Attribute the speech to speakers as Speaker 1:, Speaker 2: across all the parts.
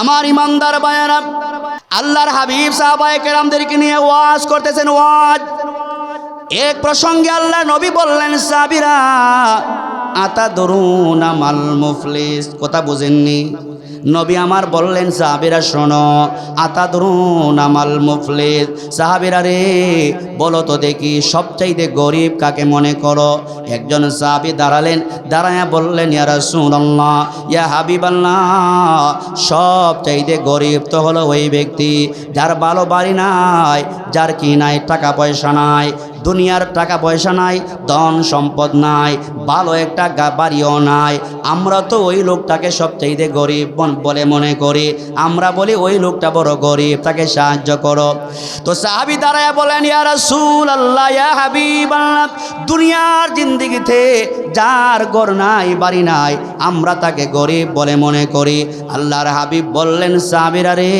Speaker 1: আমার ইমানদার বায়ারা, আল্লাহর হাবিব সাহাবায়ে কেরামদেরকে নিয়ে ওয়াজ করতেছেন, ওয়াজ। এক প্রসঙ্গে আল্লাহ নবী বললেন, সাবিরা আতা দরুন মাল মুফলিস? কথা বুঝেননি। নবী আমার বললেন, সাহাবিরা, শোনো আতা দরুন মাল মুফলিস সাহাবিরা রে, বলো তো দেখি, সবচাইতে গরিব কাকে মনে করো? একজন সাহাবি দাঁড়ালেন, দাঁড়ায়া বললেন, ইয়া রাসূলুল্লাহ, ইয়া সব চাইতে গরিব তো হলো ওই ব্যক্তি, যার ভালো বাড়ি নাই, যার কি নাই, টাকা পয়সা নাই দুনিয়ার টাকা পয়সা নাই, ধন সম্পদ নাই, ভালো একটা বাড়িও নাই। আমরা তো ওই লোকটাকে সবচাইতে গরিব বলে মনে করি। আমরা বলি ওই লোকটা বড় গরিব, তাকে সাহায্য করো। তো সাহাবি দাঁড়ায় বলেন আল্লাহ ইয়া হাবিব দুনিয়ার জিন্দিগিতে যার ঘর নাই, বাড়ি নাই, আমরা তাকে গরিব বলে মনে করি। আল্লাহর হাবিব বললেন, সাহাবিরা রে,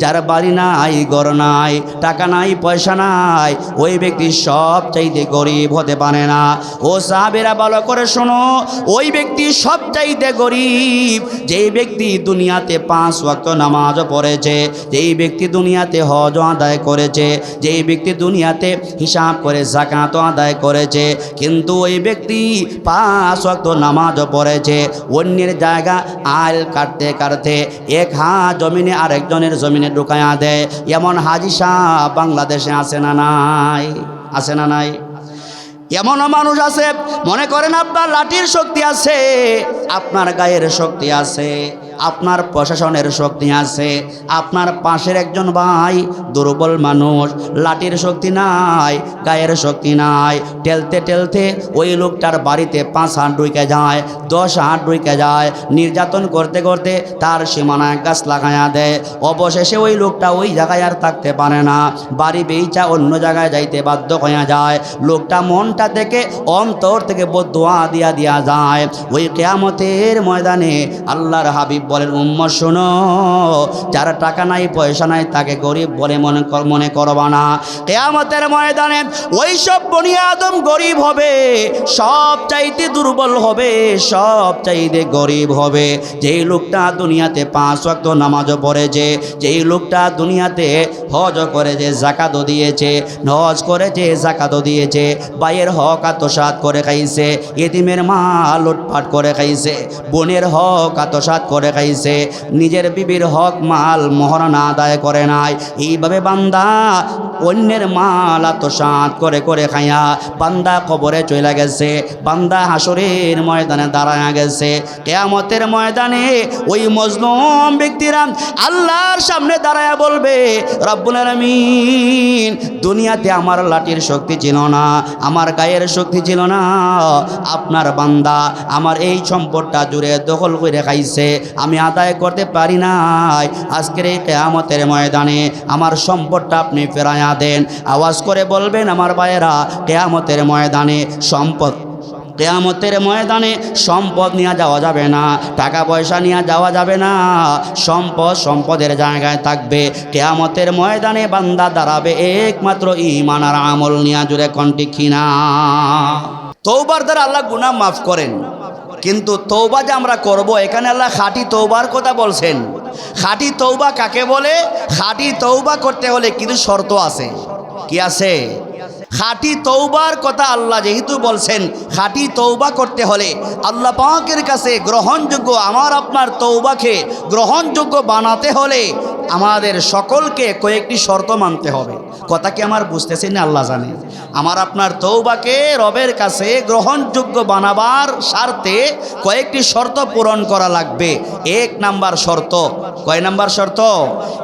Speaker 1: যার বাড়ি নাই, ঘর নাই, টাকা নাই, পয়সা নাই, ওই ব্যক্তি সব চাইতে গরিব হতে পারে না। ও সাহাবিরা ভালো করে শোনো, ওই ব্যক্তি সব চাইতে গরিব, যেই ব্যক্তি দুনিয়াতে পাঁচ ওয়াক্ত নামাজ পড়েছে, যেই ব্যক্তি দুনিয়াতে হজ আদায় করেছে, যেই ব্যক্তি দুনিয়াতে হিসাব করে জাকাত আদায় করেছে, কিন্তু ওই ব্যক্তি পাঁচ ওয়াক্ত নামাজ পড়েছে, অন্যের জায়গা আল কাটতে কাটতে এক হা জমিনে আরেকজনের জমিনে ঢুকায়া দেয়। এমন হাজি শাহ বাংলাদেশে আছে না নাই? আছে না নাই? এমনও মানুষ আছে মনে করেন আপনার লাঠির শক্তি আছে। আপনার গায়ের শক্তি আছে, আপনার প্রশাসনের শক্তি আছে, আপনার পাশের একজন ভাই দুর্বল মানুষ, লাঠির শক্তি নাই, গায়ের শক্তি নাই। টেলতে টেলতে ওই লোকটার বাড়িতে পাঁচ হাত ডুইকে যায়, দশ হাত ডুইকে যায়। নির্যাতন করতে করতে তার সীমানায় গাছ লাগাইয়া দেয়। অবশেষে ওই লোকটা ওই জায়গায় আর থাকতে পারে না। বাড়ি বেইচা অন্য জায়গায় যাইতে বাধ্য হয়ে যায়। লোকটা মনটা থেকে অন্তর থেকে বদুয়া দিয়া দিয়া যায়। ওই কেয়ামতের ময়দানে আল্লাহর হাবিব বলেন, উম্ম, শোনো, যারা টাকা নাই, পয়সা নাই, তাকে গরিব বলে মনে মনে করবা না। কেয়ামতের ময়দানে ওই সব বনি আদম গরিব হবে সব চাইতে দুর্বল হবে সব চাইতে গরিব হবে। যেই লোকটা দুনিয়াতে পাঁচ ওয়াক্ত নামাজও পড়েছে, যেই লোকটা দুনিয়াতে হজ করেছে, জাকাতও দিয়েছে, হজ করেছে, জাকাতও দিয়েছে বাইয়ের হক আত্মসাত করে খাইছে, এতিমের মা লুটপাট করে খাইছে বোনের হক আত্মসাত করে খাইছে, নিজের বিবির হক মাল মহারণা আদায় করে নাই। এইভাবে বান্দা অন্যের মাল আত্মসাত করে করে খাইয়া বান্দা কবরে চলে গেছে, বান্দা হাসরের ময়দানে দাঁড়ায় গেছে। কেয়ামতের ময়দানে ওই মজলুম ব্যক্তিরা আল্লাহর সামনে দাঁড়ায় বলবে, রব্বুল আলামিন, দুনিয়াতে আমার লাঠির শক্তি ছিল না, আমার গায়ের শক্তি ছিল না। আপনার বান্দা, আমার এই সম্পদটা জুড়ে দখল করে খাইছে। আমি আদায় করতে পারি নাই। আজকের এই কেয়ামতের ময়দানে আমার সম্পদটা আপনি ফেরাইয়া দেন। আওয়াজ করে বলবেন, আমার ভাইয়েরা, কেয়ামতের ময়দানে সম্পদ, কেয়ামতের ময়দানে সম্পদ নিয়ে যাওয়া যাবে না। টাকা পয়সা নিয়ে যাওয়া যাবে না। সম্পদ সম্পদের জায়গায় থাকবে। কেয়ামতের ময়দানে বান্দা দাঁড়াবে একমাত্র ইমান আর আমল নিয়ে জুড়ে কন্টি কিনা তৌবার দ্বারা আল্লাহ গুনাহ মাফ করেন। কিন্তু তৌবা যে আমরা করব, এখানে আল্লাহ খাঁটি তৌবার কথা বলছেন। খাঁটি তৌবা কাকে বলে? খাঁটি তৌবা করতে হলে কিন্তু শর্ত আছে। কি আছে? খাঁটি তৌবার কথা আল্লাহ যেহেতু বলছেন, খাঁটি তৌবা করতে হলে আল্লাহ পাকের কাছে গ্রহণযোগ্য, আমার আপনার তৌবাকে গ্রহণযোগ্য বানাতে হলে আমাদের সকলকে কয়েকটি শর্ত মানতে হবে। কথা কি আমার বুঝতেছেন না আল্লাহ জানে। আমার আপনার তৌবাকে রবের কাছে গ্রহণযোগ্য বানাবার স্বার্থে কয়েকটি শর্ত পূরণ করা লাগবে। এক নাম্বার শর্ত। কয় নাম্বার শর্ত?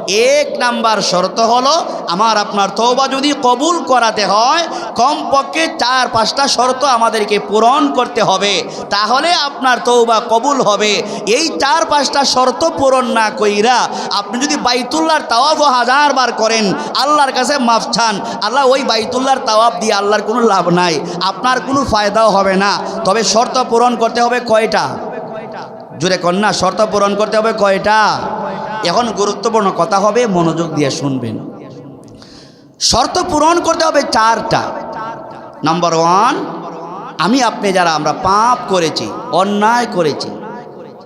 Speaker 1: এক নাম্বার শর্ত হলো, আমার আপনার তৌবা যদি কবুল করাতে হয়, কমপক্ষে চার, পাঁচটা শর্ত আমাদেরকে পূরণ করতে হবে। তাহলে আপনার তৌবা কবুল হবে। এই চার, পাঁচটা শর্ত পূরণ না কইরা আপনি যদি বাইতুল্লাহর তাওয়াফ হাজার বার করেন, আল্লাহর কাছে মাফ চান। আল্লাহ ওই বাইতুল্লাহর তাওয়াফ দিয়ে আল্লাহর কোনো লাভ নাই, আপনার কোনো ফায়দাও হবে না। তবে শর্ত পূরণ করতে হবে কয়টা? জুড়ে কন্যা শর্ত পূরণ করতে হবে কয়টা? এখন গুরুত্বপূর্ণ কথা হবে, মনোযোগ দিয়ে শুনবেন। শর্ত পূরণ করতে হবে চারটা। নাম্বার ওয়ান আমি আপনি যারা, আমরা পাপ করেছি, অন্যায় করেছি,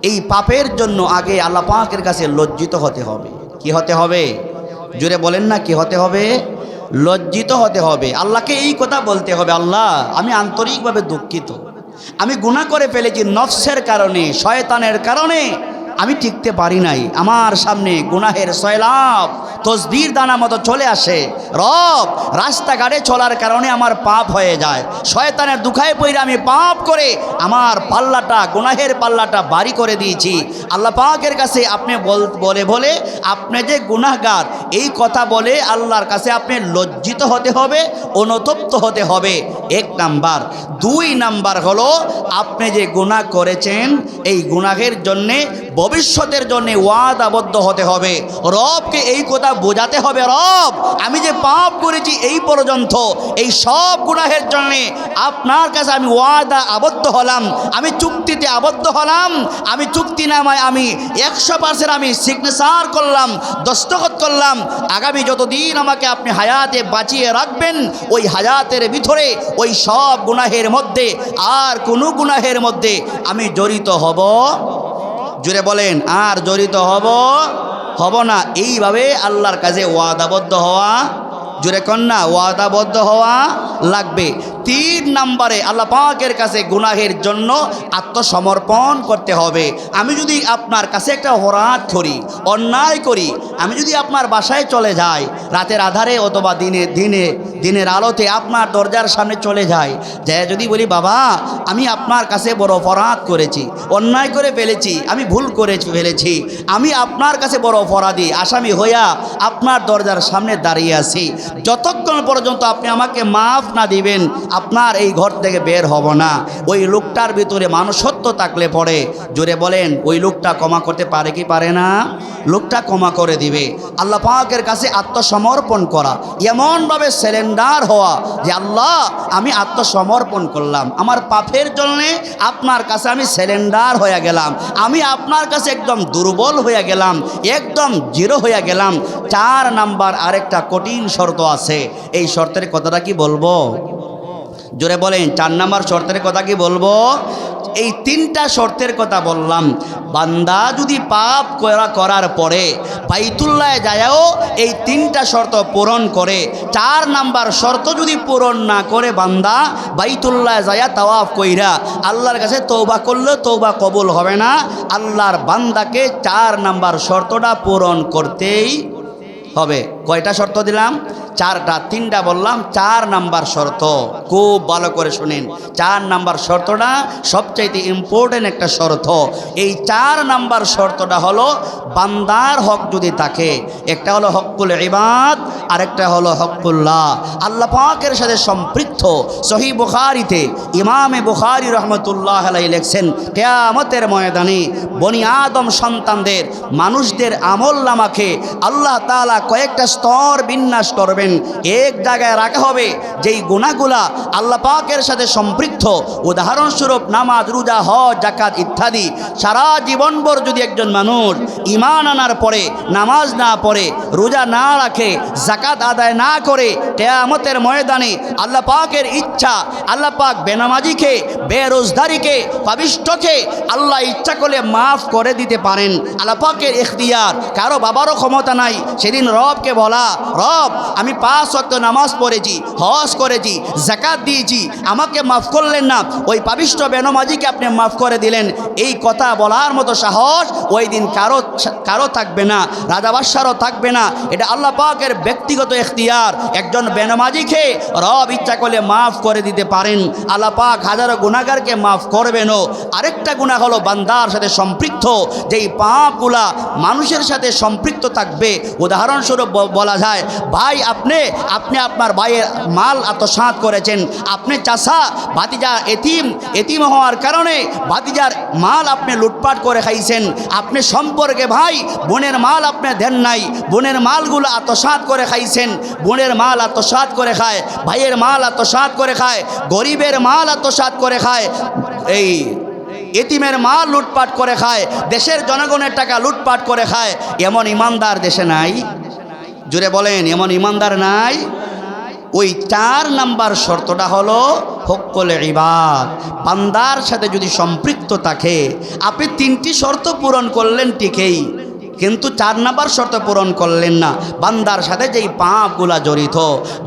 Speaker 1: এই পাপের জন্য আগে আল্লাহ পাকের কাছে লজ্জিত হতে হবে। কি হতে হবে? জুড়ে বলেন না, কি হতে হবে? লজ্জিত হতে হবে। আল্লাহকে এই কথা বলতে হবে, আল্লাহ, আমি আন্তরিকভাবে দুঃখিত। আমি গুণা করে ফেলেছি নফসের কারণে, শয়তানের কারণে। আমি টিকতে পারি নাই। আমার সামনে গুনাহের সয়লাভ, তসবির দানা মতো চলে আসে। রব, রাস্তাঘাটে চলার কারণে আমার পাপ হয়ে যায়। শয়তানের দুখায় পইরে আমি পাপ করে আমার পাল্লাটা, গুনাহের পাল্লাটা বাড়ি করে দিয়েছি। আল্লাহ পাকের কাছে আপনি বল, বলে বলে আপনি যে গুনাহগার এই কথা বলে আল্লাহর কাছে আপনি লজ্জিত হতে হবে, অনুতপ্ত হতে হবে। এক নাম্বার। দুই নাম্বার হলো, আপনি যে গুনাহ করেছেন, এই গুনাহের জন্যে, ভবিষ্যতের জন্যে ওয়াদাবদ্ধ হতে হবে। রবকে এই কথা বোঝাতে হবে, রব, আমি যে পাপ করেছি এই পর্যন্ত, এই সব গুনাহের জন্যে আপনার কাছে আমি ওয়াদা আবদ্ধ হলাম, আমি চুক্তিতে আবদ্ধ হলাম, আমি চুক্তি নামায় আমি একশো পার্সেন্ট আমি সিগনেচার করলাম, দস্তখত করলাম আগামী যতদিন আমাকে আপনি হায়াতে বাঁচিয়ে রাখবেন, ওই হায়াতের ভিতরে, ওই সব গুনাহের মধ্যে, আর কোনো গুনাহের মধ্যে আমি জড়িত হব। জুড়ে বলেন, আর জড়িত হব হব না। এইভাবে আল্লাহর কাছে ওয়াদাবদ্ধ হওয়া জুড়ে কন্যা ওয়াদাবদ্ধ হওয়া লাগবে। তিন নম্বরে আল্লাহ পাকের কাছে গুনাহের জন্য আত্মসমর্পণ করতে হবে। আমি যদি আপনার কাছে একটা অপরাধ করি, অন্যায় করি, আমি যদি আপনার বাসায় চলে যাই, রাতের আধারে অথবা দিনে দিনে, দিনের আলোতে আপনার দরজার সামনে চলে যাই, যে যদি বলি, বাবা, আমি আপনার কাছে বড় অপরাধ করেছি, অন্যায় করে ফেলেছি, আমি ভুল করে ফেলেছি, আমি আপনার কাছে বড় অপরাধী, আসামি হইয়া আপনার দরজার সামনে দাঁড়িয়ে আছি, যতক্ষণ পর্যন্ত আপনি আমাকে মাফ না দিবেন আপনার এই ঘর থেকে বের হব না। ওই লোকটার ভিতরে মানুষত্ব থাকলে পড়ে জোরে বলেন, ওই লোকটা ক্ষমা করতে পারে কি পারে না? লোকটা ক্ষমা করে দিবে। আল্লাহ পাকের কাছে আত্মসমর্পণ করা। এমনভাবে সিলিন্ডার হওয়া যে, আল্লাহ, আমি আত্মসমর্পণ করলাম। আমার পাপের জন্যে আপনার কাছে আমি সিলিন্ডার হয়ে গেলাম। আমি আপনার কাছে একদম দুর্বল হয়ে গেলাম, একদম জিরো হয়ে গেলাম। চার নাম্বার আরেকটা কঠিন শর্ত আছে। এই শর্তের কথাটা কি বলব? জোরে বলেন, চার নাম্বার শর্তের কথা কি বলব? এই তিনটা শর্তের কথা বললাম। বান্দা যদি পাপ করা করার পরে বাইতুল্লাহ যায়ও এই তিনটা শর্ত পূরণ করে, চার নাম্বার শর্ত যদি পূরণ না করে বান্দা বাইতুল্লাহ যায়া তাওয়াফ কইরা আল্লাহর কাছে তৌবা করলে তৌবা কবুল হবে না, আল্লাহর বান্দাকে চার নাম্বার শর্তটা পূরণ করতেই হবে। কয়টা শর্ত দিলাম? চারটা, তিনটা বললাম, চার নাম্বার শর্ত। খুব ভালো করে শুনেন। চার নাম্বার শর্তটা সবচাইতে ইম্পর্টেন্ট একটা শর্ত। এই চার নাম্বার শর্তটা হলো, বান্দার হক যদি থাকে, একটা হলো হকুল ইবাদ, আরেকটা হলো হকুল্লাহ আল্লাহ পাকের সাথে সম্পৃক্ত। সহি বুখারিতে ইমামে বুখারি রহমতুল্লাহ আলাই লেখছেন, কেয়ামতের ময়দানে বনি আদম সন্তানদের, মানুষদের আমল নামাকে আল্লাহ তালা কয়েকটা স্তর বিন্যাস করবেন। এক জায়গায় রাখা হবে। যেই গুণাগুলা আল্লাহ পাকের সাথে সম্পৃক্ত, উদাহরণস্বরূপ নামাজ, রোজা, হজ জাকাত ইত্যাদি, সারা জীবনভর যদি একজন মানুষ ইমান আনার পরে, নামাজ না পড়ে, রোজা না রাখে জাকাত আদায় না করে, কেয়ামতের ময়দানে আল্লাহ পাকের ইচ্ছা, আল্লাহ পাক বেনামাজিকে বেরোজগারিকে পাবিষ্টকে আল্লাহ ইচ্ছা করলে মাফ করে দিতে পারেন। আল্লাহ পাকের এখতিয়ার কারও বাবারও ক্ষমতা নাই, সেদিন রবকে বলা, রব, আমি পাঁচ ওয়াক্ত নামাজ পড়েছি, হজ করেছি জাকাত দিয়েছি, আমাকে মাফ করলেন না। ওই পাবিষ্ট বেনমাজিকে আপনি মাফ করে দিলেন। এই কথা বলার মতো সাহস ওই দিন কারও কারও থাকবে না, রাজা বাদশারও থাকবে না। এটা আল্লাহ পাকের ব্যক্তিগত এখতিয়ার। একজন বেনমাজিকে রব ইচ্ছা করলে মাফ করে দিতে পারেন। আল্লাহ পাক হাজারো গুণাগারকে মাফ করবেনও। আরেকটা গুণা হলো বান্দার সাথে সম্পৃক্ত। যেই পাপগুলা মানুষের সাথে সম্পৃক্ত থাকবে, উদাহরণস্বরূপ বলা যায়, ভাই আপনি আপনি আপনার ভাইয়ের মাল আত্মসাৎ করেছেন। আপনি চাষা, ভাতিজা এতিম এতিম হওয়ার কারণে ভাতিজার মাল আপনি লুটপাট করে খাইছেন। আপনি সম্পর্কে ভাই, বোনের মাল আপনি দেন নাই। বোনের মালগুলো আত্মসাৎ করে খাইছেন। বোনের মাল আত্মসাৎ করে খায়, ভাইয়ের মাল আত্মসাৎ করে খায়, গরিবের মাল আত্মসাৎ করে খায়, এই এতিমের মাল লুটপাট করে খায়, দেশের জনগণের টাকা লুটপাট করে খায়, এমন ইমানদার দেশে নাই। জুড়ে বলেন, এমন ইমানদার নাই। ওই চার নাম্বার শর্তটা হলো হকলে ইবাদ। বান্দার সাথে যদি সম্পৃক্ত থাকে, আপনি তিনটি শর্ত পূরণ করলেন ঠিকই। কিন্তু চার নাম্বার শর্ত পূরণ করলেন না। বান্দার সাথে যেই পাপগুলা জড়িত,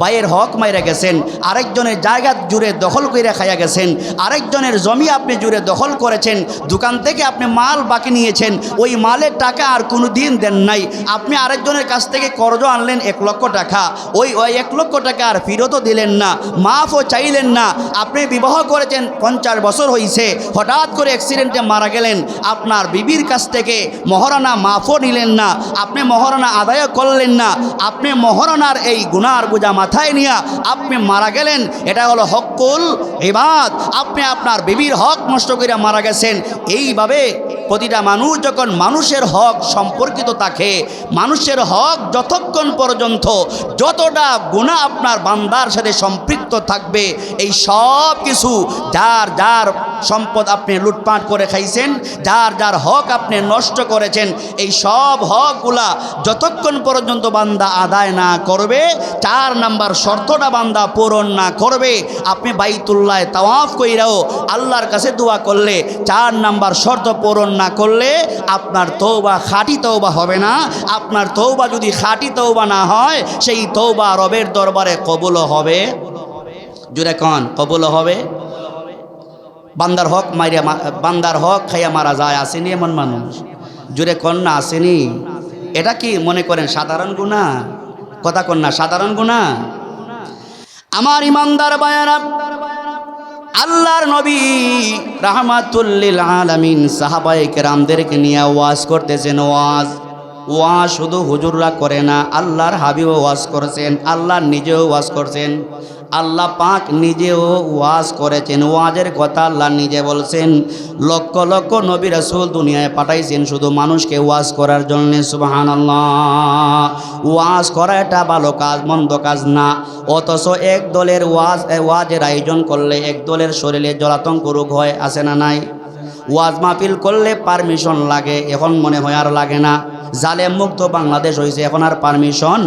Speaker 1: ভাইয়ের হক মাইরা গেছেন, আরেকজনের জায়গা জুড়ে দখল করে খাইয়া গেছেন, আরেকজনের জমি আপনি জুড়ে দখল করেছেন, দোকান থেকে আপনি মাল বাকি নিয়েছেন, ওই মালের টাকা আর কোনো দিন দেন নাই। আপনি আরেকজনের কাছ থেকে কর্জ আনলেন এক লক্ষ টাকা, ওই ওই এক লক্ষ টাকা আর ফেরতও দিলেন না, মাফও চাইলেন না। আপনি বিবাহ করেছেন, পঞ্চাশ বছর হয়েছে হঠাৎ করে অ্যাক্সিডেন্টে মারা গেলেন, আপনার বিবির কাছ থেকে মহারানা মাফও নিলেন না, আপনি মহরণা আদায় করলেন না, আপনি মহরণার এই গুনার বোঝা মাথায় নিয়ে আপনি মারা গেলেন, এটা হলো হকুল এবাদ আপনি আপনার বিবির হক নষ্ট করিয়া মারা গেছেন, এইভাবে প্রতিটা মানুষ যখন মানুষের হক সম্পর্কিত থাকে, মানুষের হক যতক্ষণ পর্যন্ত যতটা গুণা আপনার বান্দার সাথে সম্পৃক্ত থাকবে, এই সব কিছু যার যার সম্পদ আপনি লুটপাট করে খাইছেন, যার যার হক আপনি নষ্ট করেছেন, এই সব হকগুলা যতক্ষণ পর্যন্ত বান্দা আদায় না করবে, চার নাম্বার শর্তটা বান্দা পূরণ না করবে, আপনি বাইতুল্লাহ তাওয়াফ কইরাও আল্লাহর কাছে দোয়া করলে চার নাম্বার শর্ত পূরণ না করলে আপনার তৌবা খাঁটি তৌবা হবে না। আপনার তৌবা যদি খাঁটি তৌবা না হয়, সেই তৌবা রবের দরবারে কবুল হবে। জুড়ে কন কবুল হবে। বান্দার হক মারিয়া মা- বান্দার হক খাইয়া মারা যায়, আসেনি এমন মানুষ? জুড়ে কন্যা আসেনি? এটা কি মনে করেন সাধারণ গুণা কথা কন্যা সাধারণ গুণা আমার ইমানদার বায়ারা আল্লাহর নবী রাহমাতুল্লিল আলামিন সাহাবায়ে কেরামদেরকে নিয়ে ওয়াজ করতেছেন ওয়াজ ওয়াজ শুধু হুজুররা করে না, আল্লাহর হাবিবও ওয়াজ করেছেন, আল্লাহ নিজেও ওয়াজ করছেন, আল্লাহ পাক নিজেও ওয়াজ করেছেন। ওয়াজের কথা আল্লাহ নিজে বলছেন, লক্ষ লক্ষ নবী রাসূল দুনিয়ায় পাঠাইছেন শুধু মানুষকে ওয়াজ করার জন্য সুবাহান ওয়াজ করা এটা ভালো কাজ, মন্দ কাজ না, অথচ এক দলের ওয়াজ ওয়াজের আয়োজন করলে এক দলের শরীরে জলাতঙ্ক রোগ হয়, আছে না নাই? ওয়াজ মাহফিল করলে পারমিশন লাগে, এখন মনে হয় আর লাগে না। জালেম মুক্ত বাংলাদেশ হয়েছে এখন আর পারমিশন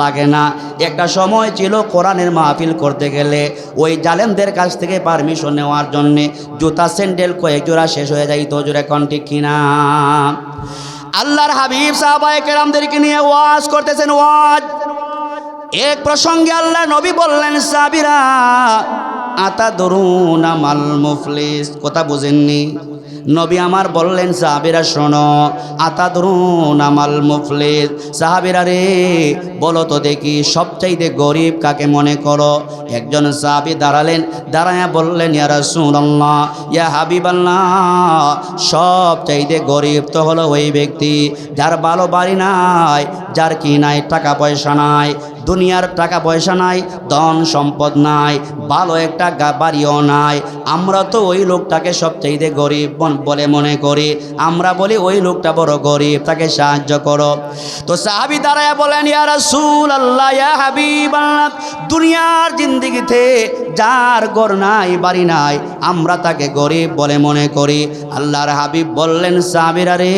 Speaker 1: লাগে না। একটা সময় ছিল কোরআনের মাহফিল করতে গেলে, ওই জালেমদের কাছ থেকে পারমিশন নেওয়ার জন্যে জুতা স্যান্ডেল কয়েক জোড়া শেষ হয়ে যাইতো জোরে কন ঠিক কিনা? আল্লাহর হাবিব সাহাবায়ে কেরামদেরকে নিয়ে ওয়াজ করতেছেন, ওয়াজ। এক প্রসঙ্গে আল্লাহ নবী বললেন, সাবিরা আতা দরুন মাল মুফলিস। কথা বুঝেননি? নবী আমার বললেন, সাহাবিরা শোনো আতা দরুন আমাল মুফলিস। সাহাবিরা রে, বলো তো দেখি সবচাইতে গরিব কাকে মনে করো? একজন সাহাবি দাঁড়ালেন, দাঁড়ায়া বললেন, ইয়া রাসূলুল্লাহ, ইয়া হাবিবাল্লাহ সব চাইতে গরিব তো হলো ওই ব্যক্তি, যার ভালো বাড়ি নাই, যার কি নাই, টাকা পয়সা নাই দুনিয়ার টাকা পয়সা নাই, ধন সম্পদ নাই, ভালো একটা বাড়িও নাই। আমরা তো ওই লোকটাকে সবচাইতে গরিব বলে মনে করি। আমরা বলি ওই লোকটা বড় গরিব, তাকে সাহায্য করো। তো সাহাবি দাঁড়ায় বলেন, ইয়া রাসূল আল্লাহ ইয়া হাবিব আল্লাহ দুনিয়ার জিন্দিগিতে যার ঘর নাই, বাড়ি নাই, আমরা তাকে গরিব বলে মনে করি। আল্লাহর হাবিব বললেন, সাহাবিরা রে,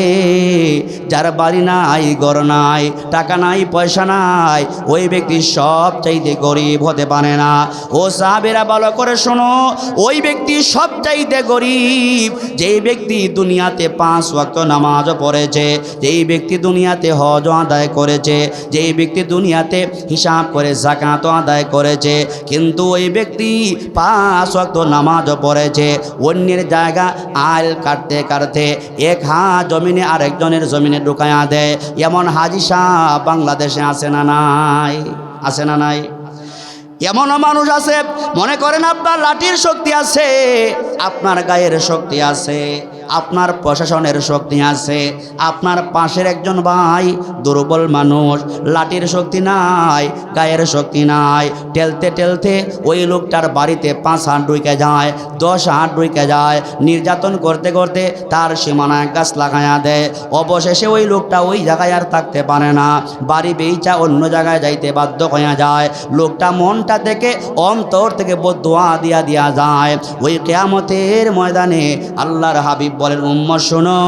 Speaker 1: যার বাড়ি নাই, ঘর নাই, টাকা নাই, পয়সা নাই, ওই ব্যক্তি সব চাইতে গরিব হতে পারে না। ও সাহাবেরা ভালো করে শোনো, ওই ব্যক্তি সব চাইতে গরিব, যেই ব্যক্তি দুনিয়াতে পাঁচ ওয়াক্ত নামাজ পড়েছে, যেই ব্যক্তি দুনিয়াতে হজ আদায় করেছে, যেই ব্যক্তি দুনিয়াতে হিসাব করে জাকাত আদায় করেছে, কিন্তু ওই ব্যক্তি পাঁচ ওয়াক্ত নামাজ পড়েছে, অন্যের জায়গা আল কাটতে কাটতে এক হাত জমিনে আরেকজনের জমিনে ঢুকায়া দেয়। এমন হাজি সাহ বাংলাদেশে আসে না নাই? আছে না নাই? এমনও মানুষ আছে, মনে করেন আপনার লাঠির শক্তি আছে, আপনার গায়ের শক্তি আছে। আপনার প্রশাসনের শক্তি আছে, আপনার পাশের একজন ভাই দুর্বল মানুষ, লাঠির শক্তি নাই, গায়ের শক্তি নাই টেলতে টেলতে ওই লোকটার বাড়িতে পাঁচ হাত ডুইকে যায়, দশ হাত ডুইকে যায়, নির্যাতন করতে করতে তার সীমানায় গাছ লাগাইয়া দেয়। অবশেষে ওই লোকটা ওই জায়গায় আর থাকতে পারে না, বাড়ি বেইচা অন্য জায়গায় যাইতে বাধ্য হয়ে যায়। লোকটা মনটা থেকে, অন্তর থেকে বদুয়া দিয়া দিয়া যায়। ওই কেয়ামতের ময়দানে আল্লাহর হাবিব বলেন উম্ম, শোনো,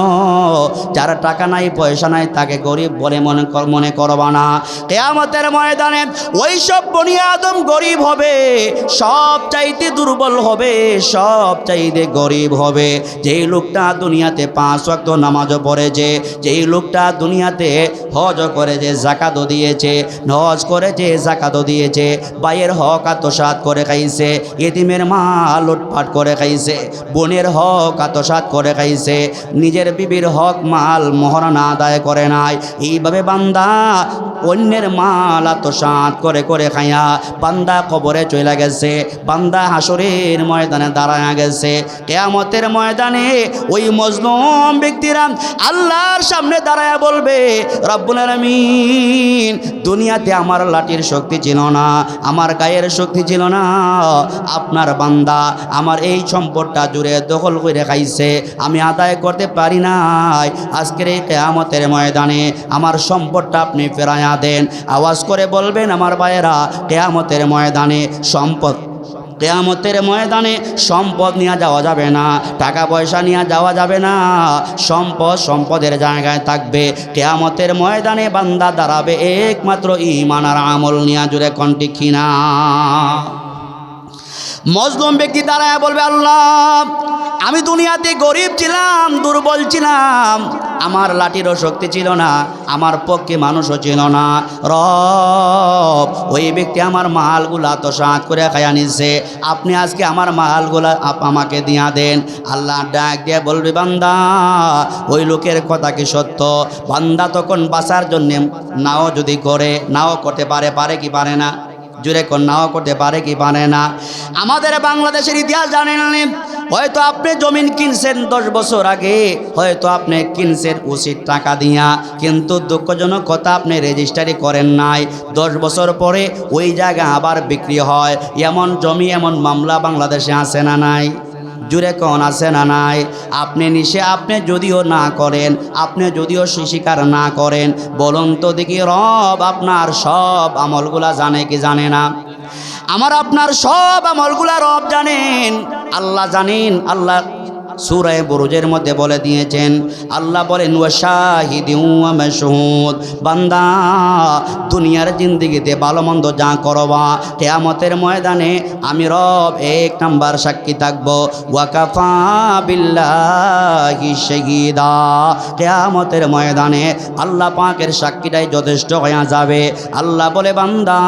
Speaker 1: যার টাকা নাই, পয়সা নাই, তাকে গরিব বলে মনে মনে করবা না। কেয়ামতের ময়দানে ওই সব বনি আদম গরিব হবে, সব চাইতে দুর্বল হবে, সব চাইতে গরিব হবে। যেই লোকটা দুনিয়াতে পাঁচ ওয়াক্ত নামাজও পড়েছে, যেই লোকটা দুনিয়াতে হজ করেছে জাকাতও দিয়েছে নজ করেছে জাকাতও দিয়েছে বাইয়ের হক আত্মসাত করে খাইছে, এতিমের মা লুটপাট করে খাইছে, বোনের হক আত্মসাত করে খাইছে নিজের বিবির হক মাল মহরণা আদায় করে নাই। এইভাবে বান্দা অন্যের মাল আত্মসাত করে করে খাইয়া বান্দা কবরে চলে গেছে, বান্দা হাসরের ময়দানে দাঁড়ায় গেছে। কেয়ামতের ময়দানে ওই মজলুম ব্যক্তিরা আল্লাহর সামনে দাঁড়ায় বলবে, রব্বুল আলামিন, দুনিয়াতে আমার লাঠির শক্তি ছিল না, আমার গায়ের শক্তি ছিল না। আপনার বান্দা আমার এই সম্পদটা জুড়ে দখল করে খাইছে, আমি আদায় করতে পারি নাই। আজকের এই কেয়ামতের ময়দানে আমার সম্পদটা আপনি ফেরাইয়া দেন। আওয়াজ করে বলবেন, আমার ভাইয়েরা, কেয়ামতের ময়দানে সম্পদ, কেয়ামতের ময়দানে সম্পদ নিয়ে যাওয়া যাবে না টাকা পয়সা নিয়ে যাওয়া যাবে না। সম্পদ সম্পদের জায়গায় থাকবে। কেয়ামতের ময়দানে বান্দা দাঁড়াবে, একমাত্র ইমান আর আমল নিয়ে জুড়ে কন্টি কিনা মজলুম ব্যক্তি দাঁড়ায় বলবে, আল্লাহ আমি দুনিয়াতে গরিব ছিলাম, দুর্বল ছিলাম। আমার লাঠিরও শক্তি ছিল না, আমার পক্ষে মানুষও ছিল না। রব, ওই ব্যক্তি আমার মালগুলা তো সাঁত করে খায়া নিছে। আপনি আজকে আমার মালগুলা আপ আমাকে দিয়া দেন। আল্লাহ ডাক দিয়ে বলবে, বান্দা, ওই লোকের কথা কি সত্য? বান্দা তখন বাঁচার জন্যে নাও যদি করে, নাও করতে পারে পারে কি পারে না? জুড়ে কন্যাও করতে পারে কি পারে না। আমাদের বাংলাদেশের ইতিহাস জানেন? হয়তো আপনি জমিন কিনছেন দশ বছর আগে, হয়তো আপনি কিনছেন উচিত টাকা দিয়া। কিন্তু দুঃখজনক কথা, আপনি রেজিস্টারি করেন নাই। দশ বছর পরে ওই জায়গা আবার বিক্রি হয়। এমন জমি, এমন মামলা বাংলাদেশে আসে না নাই? জুড়ে কন আছে না নাই? আপনি নিশে, আপনি যদিও না করেন, আপনি যদিও শিশিকার না করেন, বলুন তো দেখি রব আপনার সব আমলগুলা জানে কি জানে না? আমার আপনার সব আমলগুলা রব জানেন, আল্লাহ জানেন, আল্লাহ সুরায় বুরুজের মধ্যে বলে দিয়েছেন, আল্লাহ বলেন ওয়া শাহিদিন ওয়া মাশহুদ। বান্দা, দুনিয়ার জিন্দিগিতে ভালো মন্দ যা করবা, কেয়ামতের ময়দানে আমি রব এক নাম্বার সাক্ষী থাকব। ওয়াকাফা বিল্লাহি শাহিদা। কেয়ামতের ময়দানে আল্লাহ পাকের সাক্ষীটাই যথেষ্ট হয়ে যাবে। আল্লাহ বলে, বান্দা,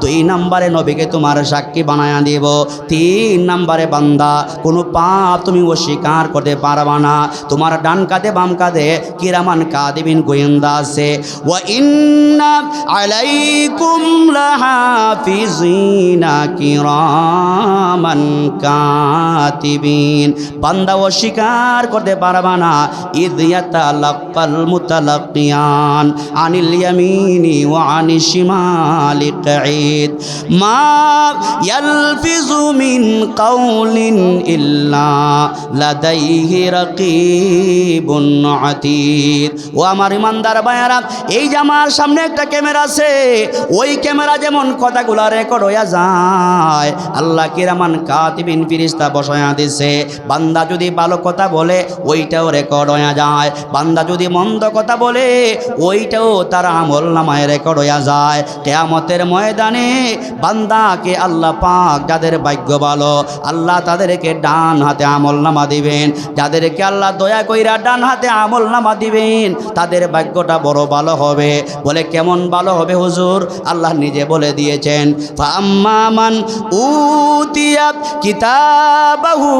Speaker 1: দুই নাম্বারে নবীকে তোমার সাক্ষী বানায়া দিব, তিন নাম্বারে বান্দা, কোনো পাপ তুমি অস্বীকার করতে পারবা না। তোমার ডান কাঁধে, বাম কাঁধে কিরামান কাদিবিন গোয়েন্দা আছে। ওয়া ইন্না আলাইকুম লাহাফিজিনা কিরামান কাতিবিন বান্দা অস্বীকার করতে পারবা না। ইদ ইয়াতালাক্কাল মুতালাক্কিয়ান আনিল ইয়ামিনি ওয়া আনিশ শিমালি কাঈদ। মা ইয়ালফিজু মিন কাউলিন ইল্লা ও আমার ইমানদার এই যে আমার সামনে একটা ক্যামেরা আছে, ওই ক্যামেরা যেমন কথাগুলা রেকর্ড যায়, আল্লাহ কিরামান ফিরিস্তা বসায়া বান্দা যদি ভালো কথা বলে, ওইটাও রেকর্ড হইয়া যায়। বান্দা যদি মন্দ কথা বলে, ওইটাও তার আমল নামায় রেকর্ড হইয়া যায়। কেয়ামতের ময়দানে বান্দাকে আল্লাহ পাক যাদের ভাগ্য ভালো, আল্লাহ তাদেরকে ডান হাতে আমল নামা দিবেন। যাদেরকে আল্লাহ দয়া কইরা ডান হাতে আমল নামা দিবেন, তাদের ভাগ্যটা বড় ভালো হবে। বলে কেমন ভালো হবে হুজুর? আল্লাহ নিজে বলে দিয়েছেন ফাম্মামান উতিয়া কিতাবাহু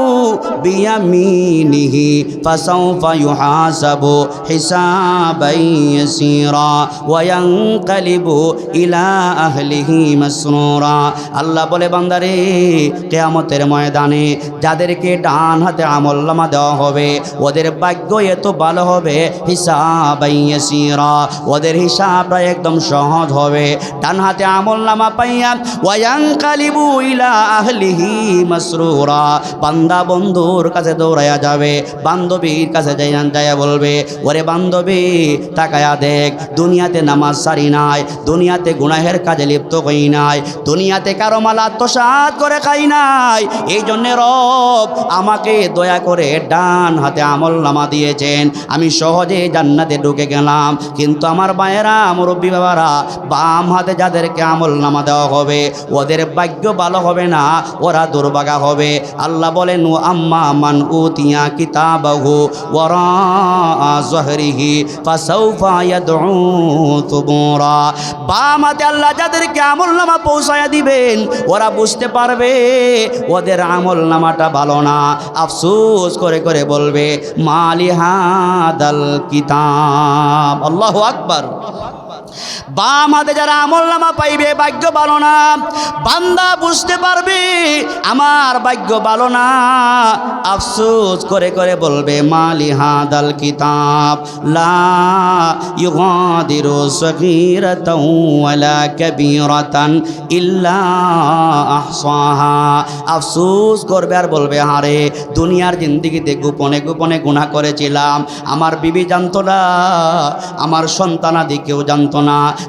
Speaker 1: বিয়ামিনিহি ফাসাউফা ইউহাসাবু হিসাবান ইয়াসীরা ওয়া ইয়ানকালিবু ইলা আহলিহি মাসরুরা। আল্লাহ বলে, বান্দারে, কিয়ামতের ময়দানে যাদেরকে ডান হাতে আমলনামা দেওয়া হবে। ওদের ভাগ্য এত ভালো হবে, হিসাব ওদের হিসাবটা একদম সহজ হবে। ডান হাতে আমলনামা পাইয়া ওয়া ইলা আহলিহি মাসরুরা। বান্দা বন্ধুর কাছে দৌড়াইয়া যাবে, বান্ধবীর কাছে যাইয়া যাইয়া বলবে, ওরে বান্ধবী, তাকায়া দেখ, দুনিয়াতে নামাজ সারি নাই, দুনিয়াতে গুনাহের কাজে লিপ্ত হই নাই, দুনিয়াতে কারও মাল আত্মসাত করে খাই নাই। এই জন্যে রব আমাকে দয়া করে ডান হাতে আমল নামা দিয়েছেন। আমি সহজে জান্নাতে ঢুকে গেলাম। কিন্তু আমার বায়েরা মুরব্বী বাবারা, বাম হাতে যাদেরকে আমল নামা দেওয়া হবে, ওদের ভাগ্য ভালো হবে না, ওরা দুর্ভাগা হবে। আল্লাহ বলেন, ও আম্মা মান উতিয়া কিতাবাহু ওরা জহরিহি বাম হাতে আল্লাহ যাদেরকে আমল নামা পৌঁছায়া দিবেন, ওরা বুঝতে পারবে, ওদের আমল নামাটা ভালো না। আফসোস করে করে বলবে মালি হাদাল কিতাব আল্লাহ আকবার। বাম হাতে যারা আমল নামা পাইবে, ভাগ্য ভালো না। বান্দা বুঝতে পারবে, আমার ভাগ্য ভালো না। আফসোস করে করে বলবে, মালি হাদাল কিতাব, লা ইল্লা আফসোস করবে আর বলবে, হারে, দুনিয়ার জিন্দিগিতে গোপনে গোপনে গুনাহ করেছিলাম। আমার বিবি জানতো না, আমার সন্তানাদি কেউ জানতো না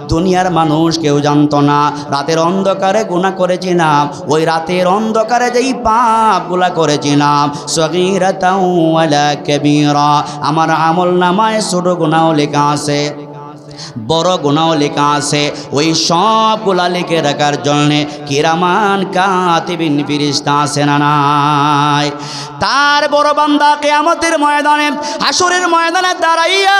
Speaker 1: দুনিয়ার মানুষ কেউ জানতো না। রাতের অন্ধকারে গুণা করেছিলাম, ওই রাতের অন্ধকারে যেই পাপগুলা করেছিলাম কাবীরা। আমার আমল নামায় ছোট গুণাও লেখা আছে। বড় গুণাও লেখা আছে। ওই সবগুলা লিখে রাখার জন্যে কিরামান কাতিবিন ফিরিস্তা আছে না নাই? তার বড় বান্দা কেয়ামতের ময়দানে, হাসরের ময়দানে দাঁড়াইয়া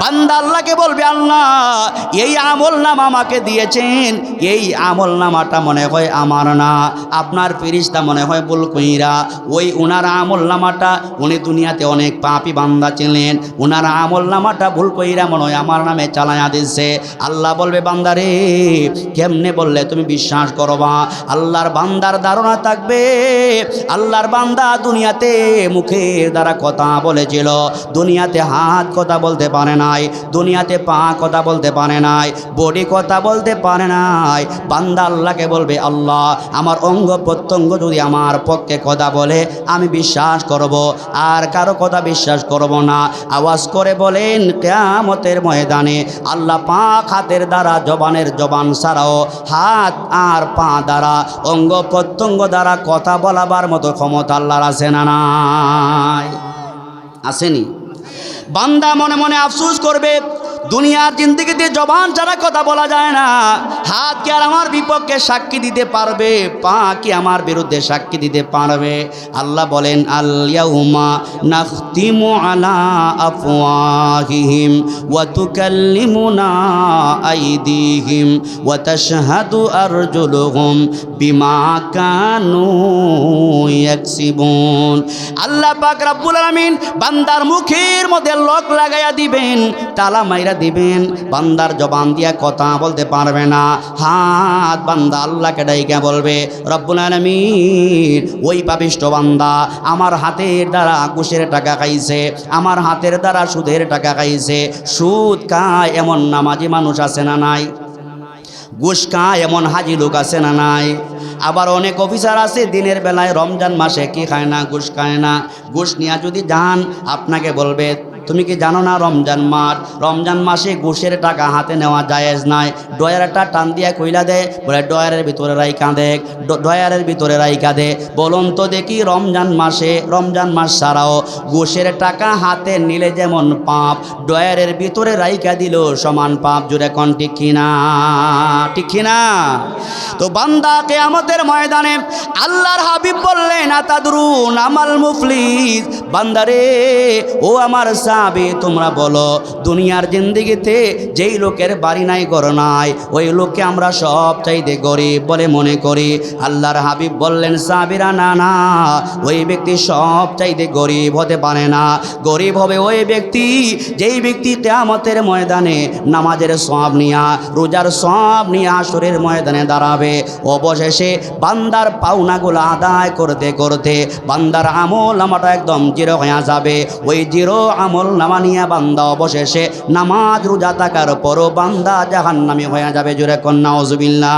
Speaker 1: বান্দা আল্লাহকে বলবে, আল্লাহ, এই আমল নাম আমাকে দিয়েছেন। এই আমল নামাটা মনে হয় আমার না। আপনার ফিরিস্তা মনে হয় বল কইরা। ওই উনার আমল নামাটা উনি দুনিয়াতে অনেক পাপি বান্দা ছিলেন। উনার আমল নামাটা ভুল কইরা মনে হয় আমার নামে চালায়া দিচ্ছে আল্লাহ বলবে, বান্দারে, কেমনে বললে তুমি বিশ্বাস করবা আল্লাহর বান্দার ধারণা থাকবে। আল্লাহর বান্দা দুনিয়াতে মুখের দ্বারা কথা বলেছিল, দুনিয়াতে হাত কথা বলতে পারে নাই, দুনিয়াতে পা কথা বলতে পারে নাই, বডি কথা বলতে পারে নাই। বান্দা আল্লাহকে বলবে, আল্লাহ, আমার অঙ্গ প্রত্যঙ্গ যদি আমার পক্ষে কথা বলে, আমি বিশ্বাস করব, আর কারও কথা বিশ্বাস করব না। আওয়াজ করে বলেন, কেয়ামতের ময়দানে আল্লাহ পা হাতের দ্বারা, জবানের জবান ছাড়াও হাত আর পা দ্বারা, অঙ্গ প্রত্যঙ্গ দ্বারা কথা বলাবার মতো ক্ষমতা আল্লাহর আছে না নাই? আসেনি? বান্দা মনে মনে আফসুস করবে দুনিয়ার জিন্দিগিতে জবান ছাড়া কথা বলা যায় না। হাত কি আর আমার বিপক্ষে সাক্ষী দিতে পারবে? পা কি আমার বিরুদ্ধে সাক্ষী দিতে পারবে? আল্লাহ বলেন আল্লাহুমা আইদিহিম আরজুলুহুম বিমা আল্লাহ বান্দার মুখের মধ্যে লক লাগাইয়া দিবেন, তালা মাইরা দিবেন। বান্দার জবান দিয়া কথা বলতে পারবে না। হাত বান্দা আল্লাহকে ডাইকা বলবে, রব্বুল আলামিন, ওই পাপিষ্ট বান্দা, আমার হাতের দ্বারা ঘুষের টাকা খাইছে, আমার হাতের দ্বারা সুদের টাকা খাইছে, সুদ খায় এমন নামাজি মানুষ আছে না নাই? ঘুষ খায় এমন হাজি লোক আছে না নাই? আবার অনেক অফিসার আছে, দিনের বেলায় রমজান মাসে কি খায় না, ঘুষ খায় না? ঘুষ নিয়ে যদি যান, আপনাকে বলবে তুমি কি জানো না রমজান মাস? রমজান মাসে ঘুষের টাকা হাতে নেওয়া জায়েজ নাই। ডয়ারটা টান দিয়া কইলা দে, বলে ডয়ারের ভিতরে রাইকা দেখ, ড- ডয়ারের ভিতরে রাইকা দে। বলুন তো দেখি রমজান মাসে, রমজান মাস ছাড়াও ঘুষের টাকা হাতে নিলে যেমন পাপ ডয়ারের ভিতরে রাইকা দিল সমান পাপ। জুড়ে কোন, ঠিক কিনা ঠিক কিনা তো বান্দাকে আমাদের ময়দানে আল্লাহর হাবিব বললেন, আতাদরুন আমাল মুফলিস। বান্দারে ও আমার সাহাবি তোমরা বলো, দুনিয়ার জিন্দিগিতে যেই লোকের বাড়ি নাই, ঘর নাই, ওই লোককে আমরা সব চাইতে গরিব বলে মনে করি। আল্লাহর হাবিব বললেন সাহাবিরা না না, ওই ব্যক্তি সব চাইতে গরিব হতে পারে না। গরিব হবে ওই ব্যক্তি যেই ব্যক্তি কেয়ামতের ময়দানে নামাজের সব নিয়া, রোজার সব নিয়ে আসরের ময়দানে দাঁড়াবে। অবশেষে বান্দার পাওনাগুলো আদায় করতে করতে বান্দার আমল আমাটা একদম জিরো হয়ে যাবে। ওই জিরো আমল নামা নিয়ে বান্দা অবশেষে নামাজ রোজা থাকার পরও বান্দা জাহান্নামি হয়ে যাবে জোরে কন্যা ওজুবিল্লা